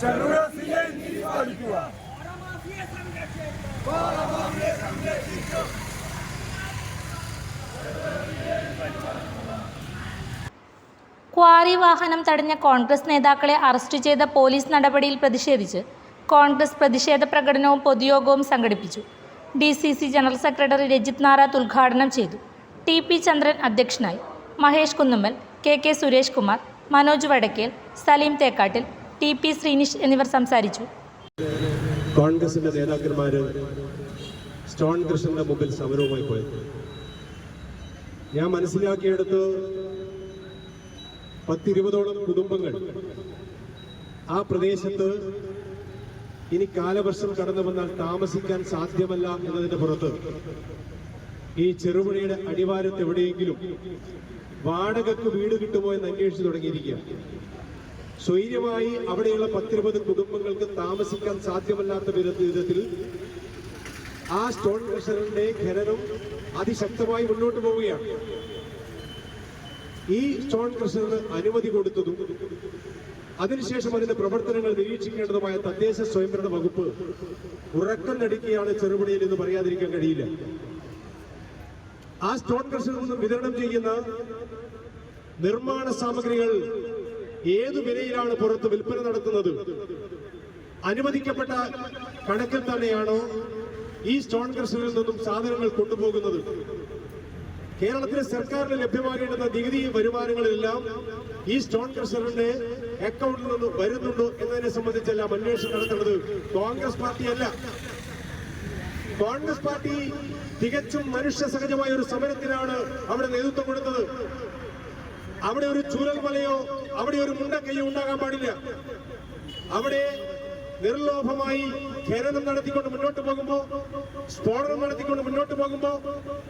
ചെറുറസിയെ നീതി പാലിക്കുക ക്വാറി വാഹനം തടഞ്ഞ കോൺഗ്രസ് നേതാക്കളെ അറസ്റ്റ് ചെയ്ത പോലീസ് നടപടിയിൽ പ്രതിഷേധിച്ച് കോൺഗ്രസ് പ്രതിഷേധ പ്രകടനവും പൊതുയോഗവും സംഘടിപ്പിച്ചു. D C C general secretary Rajith Narath ഉദ്ഘാടനം ചെയ്തു. ടി പി ചന്ദ്രൻ അധ്യക്ഷനായി. Mahesh Kunnummal K K Suresh Kumar Manoj Vadakkel Saleem Thekkattil T P Sreenish എന്നിവർ സംസാരിച്ചു. കോൺഗ്രസിന്റെ നേതാക്കന്മാര് സ്റ്റോൺ കൃഷ്ണന്റെ മുമ്പിൽ സമരവുമായി പോയത് ഞാൻ മനസ്സിലാക്കിയെടുത്ത് പത്തിരുപതോളം കുടുംബങ്ങൾ ആ പ്രദേശത്ത് ഇനി കാലവർഷം കടന്നു വന്നാൽ താമസിക്കാൻ സാധ്യമല്ല എന്നതിന്റെ പുറത്ത് ഈ ചെറുപുഴയുടെ അടിവാരത്ത് എവിടെയെങ്കിലും വാടകക്ക് വീട് കിട്ടുമോ എന്ന് അന്വേഷിച്ചു തുടങ്ങിയിരിക്കുകയാണ്. സ്വൈര്യമായി അവിടെയുള്ള പത്തിരുപത് കുടുംബങ്ങൾക്ക് താമസിക്കാൻ സാധ്യമല്ലാത്ത വിധ- വിധത്തിൽ ആ സ്റ്റോൺ ക്രഷറിന്റെ ഖനനം അതിശക്തമായി മുന്നോട്ട് പോവുകയാണ്. ഈ സ്റ്റോൺ ക്രഷറിന് അനുമതി കൊടുത്തതും അതിനുശേഷം അതിന്റെ പ്രവർത്തനങ്ങൾ നിരീക്ഷിക്കേണ്ടതുമായ തദ്ദേശ സ്വയംഭരണ വകുപ്പ് ഉറക്കം നടിക്കുകയാണ് ചെറുപുഴയിൽ എന്ന് പറയാതിരിക്കാൻ കഴിയില്ല. ആ സ്റ്റോൺ ക്രഷറിൽ നിന്നും വിതരണം ചെയ്യുന്ന നിർമ്മാണ സാമഗ്രികൾ ഏതു വിലയിലാണ് പുറത്ത് വിൽപ്പന നടത്തുന്നത്? അനുവദിക്കപ്പെട്ട കണക്കിൽ തന്നെയാണോ ഈ സ്റ്റോൺ ക്രഷറിൽ നിന്നും സാധനങ്ങൾ കൊണ്ടുപോകുന്നത്? കേരളത്തിലെ സർക്കാരിന് ലഭ്യമാകേണ്ടുന്ന നികുതി വരുമാനങ്ങളെല്ലാം ഈ സ്റ്റോൺ ക്രഷറിന്റെ അക്കൗണ്ടിൽ നിന്ന് വരുന്നുണ്ടോ എന്നതിനെ സംബന്ധിച്ചെല്ലാം അന്വേഷണം നടത്തുന്നത്. കോൺഗ്രസ് പാർട്ടിയല്ല കോൺഗ്രസ് പാർട്ടി തികച്ചും മനുഷ്യ സഹജമായ ഒരു സമരത്തിനാണ് അവിടെ നേതൃത്വം കൊടുത്തത്. അവിടെ ഒരു ചൂരൽ മലയോ അവിടെ ഒരു മുണ്ടക്കയ്യോ ഉണ്ടാകാൻ പാടില്ല. അവിടെ നിർലോഭമായി ഖനനം നടത്തിക്കൊണ്ട് മുന്നോട്ട് പോകുമ്പോൾ സ്ഫോടനം നടത്തിക്കൊണ്ട് മുന്നോട്ട് പോകുമ്പോൾ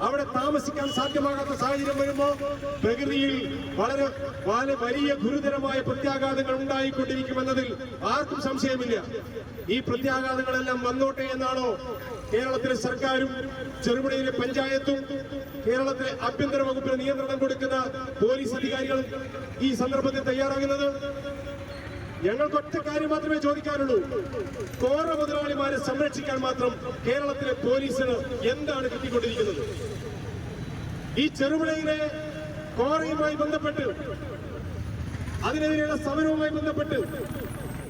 അവിടെ താമസിക്കാൻ സാധ്യമാകാത്ത സാഹചര്യം വരുമ്പോ പ്രകൃതിയിൽ വളരെ വളരെ വലിയ ഗുരുതരമായ പ്രത്യാഘാതങ്ങൾ ഉണ്ടായിക്കൊണ്ടിരിക്കുമെന്നതിൽ ആർക്കും സംശയമില്ല. ഈ പ്രത്യാഘാതങ്ങളെല്ലാം വന്നോട്ടെ എന്നാണോ കേരളത്തിലെ സർക്കാരും ചെറുപുഴയിലെ പഞ്ചായത്തും കേരളത്തിലെ ആഭ്യന്തര വകുപ്പിന് നിയന്ത്രണം കൊടുക്കുന്ന പോലീസ് അധികാരികളും ഈ സന്ദർഭത്തിൽ തയ്യാറാകുന്നത്? ഞങ്ങൾക്ക് ഒറ്റ കാര്യം മാത്രമേ ചോദിക്കാനുള്ളൂ. കോറ മുതലാളിമാരെ സംരക്ഷിക്കാൻ മാത്രം കേരളത്തിലെ പോലീസിന് എന്താണ് കിട്ടിക്കൊണ്ടിരിക്കുന്നത്? ഈ ചെറുപുഴയിലെ കോറയുമായി ബന്ധപ്പെട്ട് അതിനെതിരെയുള്ള സമരവുമായി ബന്ധപ്പെട്ട്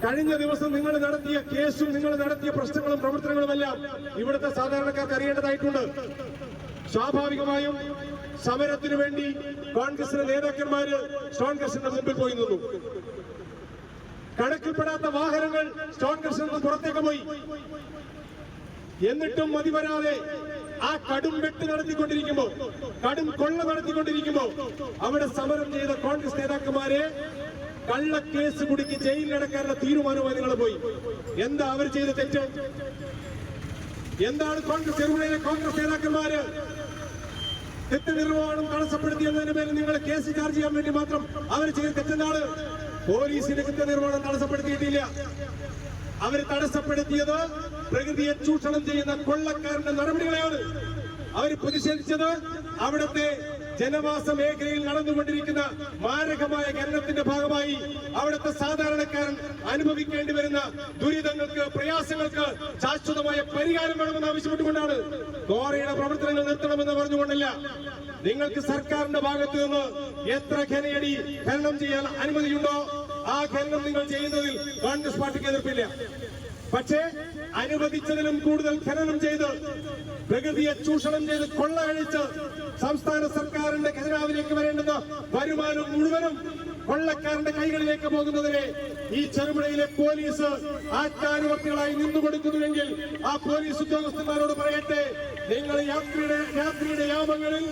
കഴിഞ്ഞ ദിവസം നിങ്ങൾ നടത്തിയ കേസും നിങ്ങൾ നടത്തിയ പ്രശ്നങ്ങളും പ്രവർത്തനങ്ങളുമെല്ലാം ഇവിടുത്തെ സാധാരണക്കാർക്ക് അറിയേണ്ടതായിട്ടുണ്ട്. സ്വാഭാവികമായും സമരത്തിനു വേണ്ടി കോൺഗ്രസിന്റെ നേതാക്കന്മാര് കോൺഗ്രസിന്റെ മുമ്പിൽ പോയി നിന്നു. കണക്കിൽപ്പെടാത്ത വാഹനങ്ങൾ കോൺഗ്രസിൽ നിന്ന് പുറത്തേക്ക് പോയി. എന്നിട്ടും മതി വരാതെ ആ കടും വെട്ട് നടത്തിക്കൊണ്ടിരിക്കുമ്പോ കടും കൊള്ള നടത്തിക്കൊണ്ടിരിക്കുമ്പോ അവിടെ സമരം ചെയ്ത കോൺഗ്രസ് നേതാക്കന്മാരെ കള്ളക്കേസ് കുടുക്കി ജയിലിലടക്കാനുള്ള തീരുമാനമായി നിങ്ങൾ പോയി. എന്താ അവർ ചെയ്ത തെറ്റ്? എന്താണ് കോൺഗ്രസ് ചെറുപുഴയിലെ കോൺഗ്രസ് നേതാക്കന്മാര് തെറ്റ് നിർവഹണം തടസ്സപ്പെടുത്തി എന്നതിന് പേരിൽ നിങ്ങൾ കേസ് ചാർജ് ചെയ്യാൻ വേണ്ടി മാത്രം അവർ ചെയ്ത തെറ്റെന്താണ്? പോലീസിന്റെ കൃത്യനിർവഹണം തടസ്സപ്പെടുത്തിയിട്ടില്ല. അവർ തടസ്സപ്പെടുത്തിയത് പ്രകൃതിയെ ചൂഷണം ചെയ്യുന്ന കൊള്ളക്കാരന്റെ നടപടികളെയാണ്. അവർ പ്രതിഷേധിച്ചത് അവിടുത്തെ ജനവാസ മേഖലയിൽ നടന്നുകൊണ്ടിരിക്കുന്ന മാരകമായ ഖനനത്തിന്റെ ഭാഗമായി അവിടുത്തെ സാധാരണക്കാരൻ അനുഭവിക്കേണ്ടി വരുന്ന ദുരിതങ്ങൾക്ക് പ്രയാസങ്ങൾക്ക് ശാശ്വതമായ പരിഹാരം വേണമെന്ന് ആവശ്യപ്പെട്ടുകൊണ്ടാണ് കോറയുടെ പ്രവർത്തനങ്ങൾ നിർത്തണമെന്ന് പറഞ്ഞുകൊണ്ടില്ല. നിങ്ങൾക്ക് സർക്കാരിന്റെ ഭാഗത്തു നിന്ന് എത്ര ഖനയടി ഖനനം ചെയ്യാൻ അനുമതിയുണ്ടോ? ആ ഖനനം നിങ്ങൾ ചെയ്യുന്നതിൽ കോൺഗ്രസ് പാർട്ടിക്ക് എതിർപ്പില്ല. പക്ഷേ അനുവദിച്ചതിലും കൂടുതൽ ഖനനം ചെയ്ത് പ്രകൃതിയെ ചൂഷണം ചെയ്ത് കൊള്ളയഴിച്ച് സംസ്ഥാന സർക്കാരിന്റെ ഖജനാവിലേക്ക് വരേണ്ടുന്ന വരുമാനം മുഴുവനും കൊള്ളക്കാരന്റെ കൈകളിലേക്ക് പോകുന്നതിനെ ഈ ചെറുപുഴയിലെ പോലീസ് ആറ്റാനുവർത്തികളായി നിന്നുകൊടുക്കുന്നുവെങ്കിൽ ആ പോലീസ് ഉദ്യോഗസ്ഥന്മാരോട് പറയട്ടെ നിങ്ങൾ യാത്രയുടെ രാത്രിയുടെ യാമങ്ങളിൽ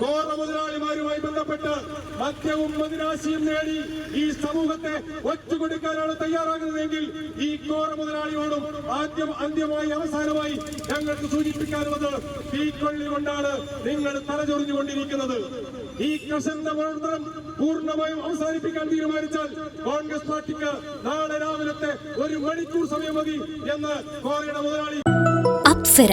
കോറ മുതലാളിമാരുമായി ബന്ധപ്പെട്ട് മദ്യവും മതിരാശിയും നേടി ഈ സമൂഹത്തെ ഒറ്റുകൊടുക്കാനാണ് തയ്യാറാകുന്നതെങ്കിൽ ഈ കോറ മുതലാളിയോടും ആദ്യം അന്ത്യമായി അവസാനമായി ഞങ്ങൾക്ക് സൂചിപ്പിക്കാനുള്ളത് തീക്കൊള്ളി കൊണ്ടാണ് നിങ്ങൾ തലചൊറിഞ്ഞുകൊണ്ടിരിക്കുന്നത്. ഈ കഷന്റെ പ്രവർത്തനം പൂർണമായും അവസാനിപ്പിക്കാൻ തീരുമാനിച്ചാൽ കോൺഗ്രസ് പാർട്ടിക്ക് നാളെ രാവിലത്തെ ഒരു മണിക്കൂർ സമയം മതി എന്ന് കോറയുടെ മുതലാളി അപ്സര